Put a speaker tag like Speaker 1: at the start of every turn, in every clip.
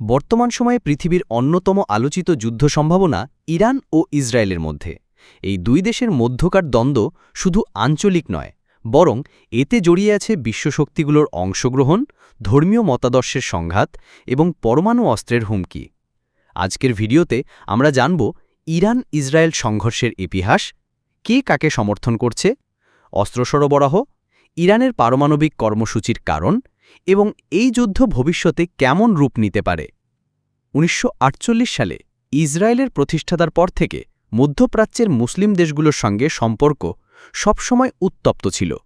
Speaker 1: বর্তমান সময়ে পৃথিবীর অন্যতম আলোচিত যুদ্ধ সম্ভাবনা ইরান ও ইসরায়েলের মধ্যে। এই দুই দেশের মধ্যকার দ্বন্দ্ব শুধু আঞ্চলিক নয়, বরং এতে জড়িয়ে আছে বিশ্বশক্তিগুলোর অংশগ্রহণ, ধর্মীয় মতাদর্শের সংঘাত এবং পরমাণু অস্ত্রের হুমকি। আজকের ভিডিওতে আমরা জানব ইরান ইসরায়েল সংঘর্ষের ইতিহাস, কে কাকে সমর্থন করছে, অস্ত্র সরবরাহ, ইরানের পারমাণবিক কর্মসূচির কারণ এবং এই যুদ্ধ ভবিষ্যতে কেমন রূপ নিতে পারে? উনিশশো আটচল্লিশ সালে ইসরায়েলের প্রতিষ্ঠাতার পর থেকে মধ্যপ্রাচ্যের মুসলিম দেশগুলোর সঙ্গে সম্পর্ক সবসময় উত্তপ্ত ছিল।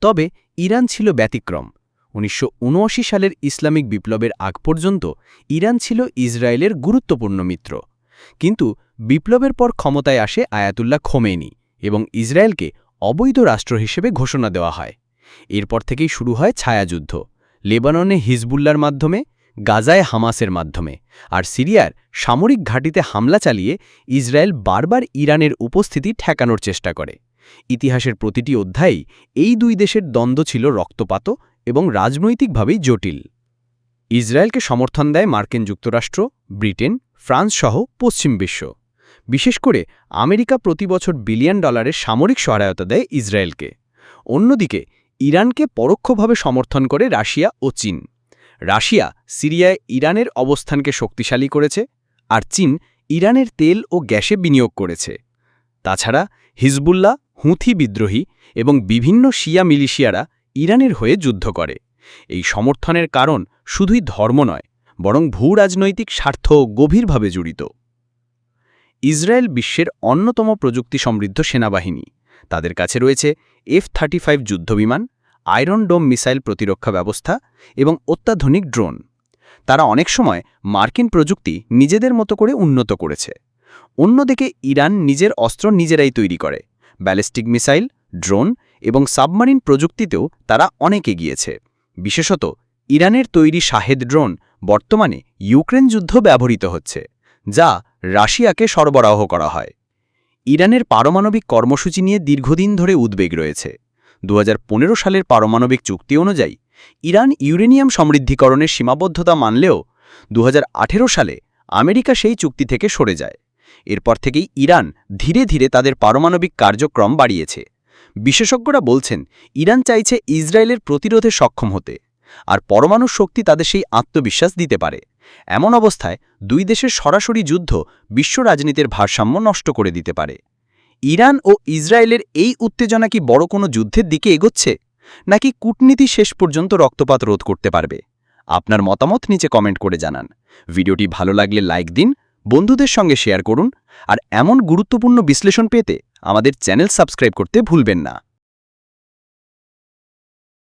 Speaker 1: তবে ইরান ছিল ব্যতিক্রম। উনিশশো উনআশি সালের ইসলামিক বিপ্লবের আগ পর্যন্ত ইরান ছিল ইসরায়েলের গুরুত্বপূর্ণ মিত্র। কিন্তু বিপ্লবের পর ক্ষমতায় আসে আয়াতুল্লাহ খোমেনি এবং ইসরায়েলকে অবৈধ রাষ্ট্র হিসেবে ঘোষণা দেওয়া হয়। এরপর থেকেই শুরু হয় ছায়াযুদ্ধ। লেবাননে হিজবুল্লার মাধ্যমে, গাজায় হামাসের মাধ্যমে আর সিরিয়ার সামরিক ঘাঁটিতে হামলা চালিয়ে ইসরায়েল বারবার ইরানের উপস্থিতি ঠেকানোর চেষ্টা করে। ইতিহাসের প্রতিটি অধ্যায়েই এই দুই দেশের দ্বন্দ্ব ছিল রক্তপাত এবং রাজনৈতিকভাবেই জটিল। ইসরায়েলকে সমর্থন দেয় মার্কিন যুক্তরাষ্ট্র, ব্রিটেন, ফ্রান্স সহ পশ্চিম বিশ্ব। বিশেষ করে আমেরিকা প্রতি বছর বিলিয়ন ডলারের সামরিক সহায়তা দেয় ইসরায়েলকে। অন্যদিকে ইরানকে পরোক্ষভাবে সমর্থন করে রাশিয়া ও চীন। রাশিয়া সিরিয়ায় ইরানের অবস্থানকে শক্তিশালী করেছে আর চীন ইরানের তেল ও গ্যাসে বিনিয়োগ করেছে। তাছাড়া হিজবুল্লাহ, হুঁথি বিদ্রোহী এবং বিভিন্ন শিয়া মিলিশিয়ারা ইরানের হয়ে যুদ্ধ করে। এই সমর্থনের কারণ শুধুই ধর্ম নয়, বরং ভূ রাজনৈতিক স্বার্থ গভীরভাবে জড়িত। ইসরায়েল বিশ্বের অন্যতম প্রযুক্তি সমৃদ্ধ সেনাবাহিনী। তাদের কাছে রয়েছে এফ থার্টি ফাইভ যুদ্ধবিমান আয়রন ডোম মিসাইল প্রতিরক্ষা ব্যবস্থা এবং অত্যাধুনিক ড্রোন। তারা অনেক সময় মার্কিন প্রযুক্তি নিজেদের মতো করে উন্নত করেছে। অন্যদিকে ইরান নিজের অস্ত্র নিজেরাই তৈরি করে। ব্যালিস্টিক মিসাইল, ড্রোন এবং সাবমারিন প্রযুক্তিতেও তারা অনেক এগিয়েছে। বিশেষত ইরানের তৈরি শাহেদ ড্রোন বর্তমানে ইউক্রেন যুদ্ধ ব্যবহৃত হচ্ছে, যা রাশিয়াকে সরবরাহ করা হয়। ইরানের পারমাণবিক কর্মসূচি নিয়ে দীর্ঘদিন ধরে উদ্বেগ রয়েছে। দু হাজার পনেরো সালের পারমাণবিক চুক্তি অনুযায়ী ইরান ইউরেনিয়াম সমৃদ্ধিকরণের সীমাবদ্ধতা মানলেও দু হাজার আঠেরো সালে আমেরিকা সেই চুক্তি থেকে সরে যায়। এরপর থেকেই ইরান ধীরে ধীরে তাদের পারমাণবিক কার্যক্রম বাড়িয়েছে। বিশেষজ্ঞরা বলছেন, ইরান চাইছে ইসরায়েলের প্রতিরোধে সক্ষম হতে। আর পরমাণু শক্তি তাদের সেই আত্মবিশ্বাস দিতে পারে। এমন অবস্থায় দুই দেশের সরাসরি যুদ্ধ বিশ্ব রাজনীতির ভারসাম্য নষ্ট করে দিতে পারে। ইরান ও ইসরায়েলের এই উত্তেজনা কি বড় কোনো যুদ্ধের দিকে এগোচ্ছে? নাকি কূটনীতি শেষ পর্যন্ত রক্তপাত রোধ করতে পারবে? আপনার মতামত নিচে কমেন্ট করে জানান। ভিডিওটি ভালো লাগলে লাইক দিন, বন্ধুদের সঙ্গে শেয়ার করুন, আর এমন গুরুত্বপূর্ণ বিশ্লেষণ পেতে আমাদের চ্যানেল সাবস্ক্রাইব করতে ভুলবেন না।